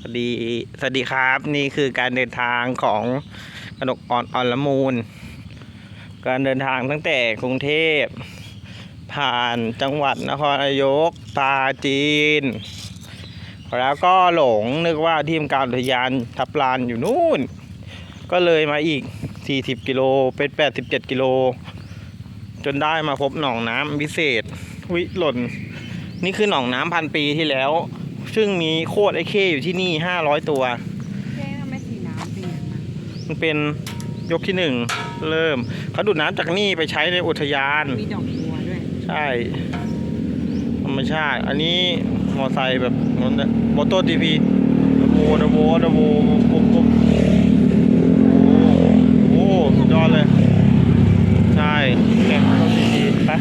สวัสดีสวัสดีครับนี่คือการเดินทางของกนกอ่อนอ่อนละมูล การเดินทางตั้งแต่กรุงเทพ ผ่านจังหวัดนครนายกปาจีน แล้วก็หลงนึกว่าที่ทำการอุทยานทับลานอยู่นู่น ก็เลยมาอีก 40 กิโลเป็น 87 กิโล จนได้มาพบหนองน้ำพิเศษวิหล่น นี่คือหนองน้ำพันปีที่แล้ว ซึ่งมีโคตรไอ้เข้อยู่ที่นี่500ตัวแค่ทำไมสีน้ำเป็นอย่างนั้นมันเป็นยกที่หนึ่งเริ่มเขาดูดน้ำจากนี่ไปใช้ในอุทยาน มีดอกบัวด้วยใช่ธรรมชาติ อันนี้มอไซค์แบบมอเตอร์ทีพีดับโบดับโบดับโบปุ๊บปุ๊บโอ้โหสุดยอดเลย ใช่เนี่ยมอเตอร์ทีพีไป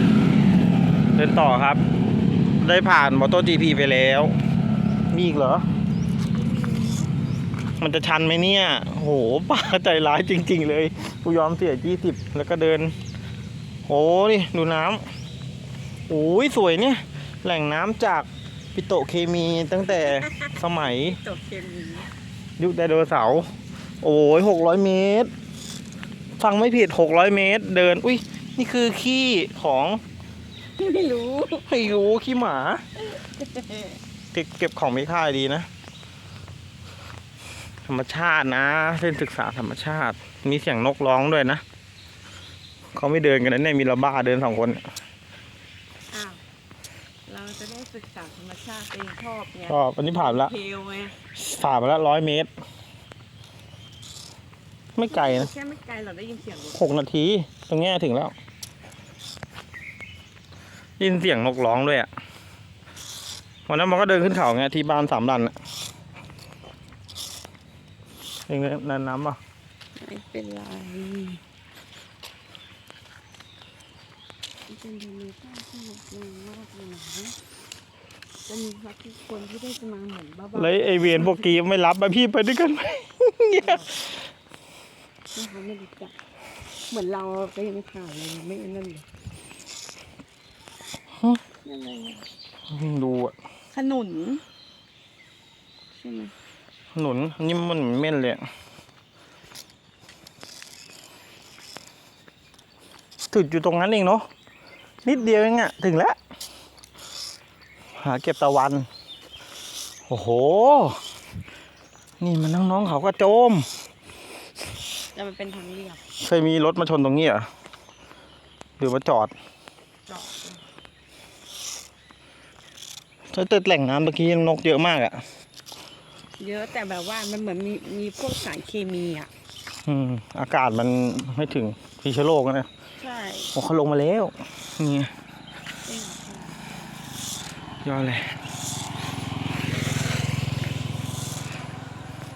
เดินต่อครับ ได้ผ่านมอเตอร์จีพีไปแล้ว มีอีกเหรอ มันจะชันไหมเนี่ย โหป้าใจร้ายจริง ๆ เลย กูยอมเสียยี่สิบแล้วก็เดิน โอ้นี่ดูน้ำโอ้ยสวยเนี่ย แหล่งน้ำจากปิโตรเคมีตั้งแต่สมัยตกเค็มนี้ยุคไดโนเสาร์โอ้ยหกร้อยเมตร ฟังไม่ผิดหกร้อยเมตร เดิน อุ้ยนี่คือขี้ของ ไม่รู้ ไม่รู้ขี้หมา เก็บเก็บของไม่ค่ายดีนะ ธรรมชาตินะ เส้นศึกษาธรรมชาติ มีเสียงนกร้องด้วยนะเขาไม่เดินกันนะเนี่ยมีระบ้าเดินสองคนเนี่ยอ้าวเราจะได้ศึกษาธรรมชาติเองชอบไงก็อันนี้ผ่านละเทลไงผ่านมาละร้อยเมตร ไม่ไกลนะแค่ไม่ไกลเราได้ยินเสียงรถหกนาทีตรงเนี้ยถึงแล้วได้ยินเสียงนกร้องด้วยอะ่ะ วันนั้นมันก็เดินขึ้นเขาไงที่บ้านสามลันอะเองนันน้ำป่ะไม่เป็นไรมันเป็นธรรมชาติที่งดงามากเลยนะจะมีพระทุกคนที่ได้จะมาเหมือนบ้าๆเลยไอเวียนพวกกีไม่รับมาพี่ไปด้วยกันไหมเนี่ยเขาไม่รู้จักเหมือนเราไปในข่าวเลยไม่นั่นเลยนั่นเลยดูอะ ขนุนใช่ไหมหนุนอันนี่มันเหมือนเม่นเลยอะถึงอยู่ตรงนั้นเองเนาะนิดเดียวเองอะถึงแล้ว หาเก็บตะวัน โอ้โห นี่มันน้องๆเขาก็โจม แต่มันเป็นทางเรียบเคยมีรถมาชนตรงนี้เหรอหรือมาจอด จอด ถ้าเติดแหล่งน้ำเมื่อกี้นกเยอะมากอะเยอะแต่แบบว่ามันเหมือนมีมีพวกสารเคมีอะ อืม อากาศมันไม่ถึงพิชโลกนะใช่โอ้เขาลงมาแล้ว นี่ไงเองยอดเลยเ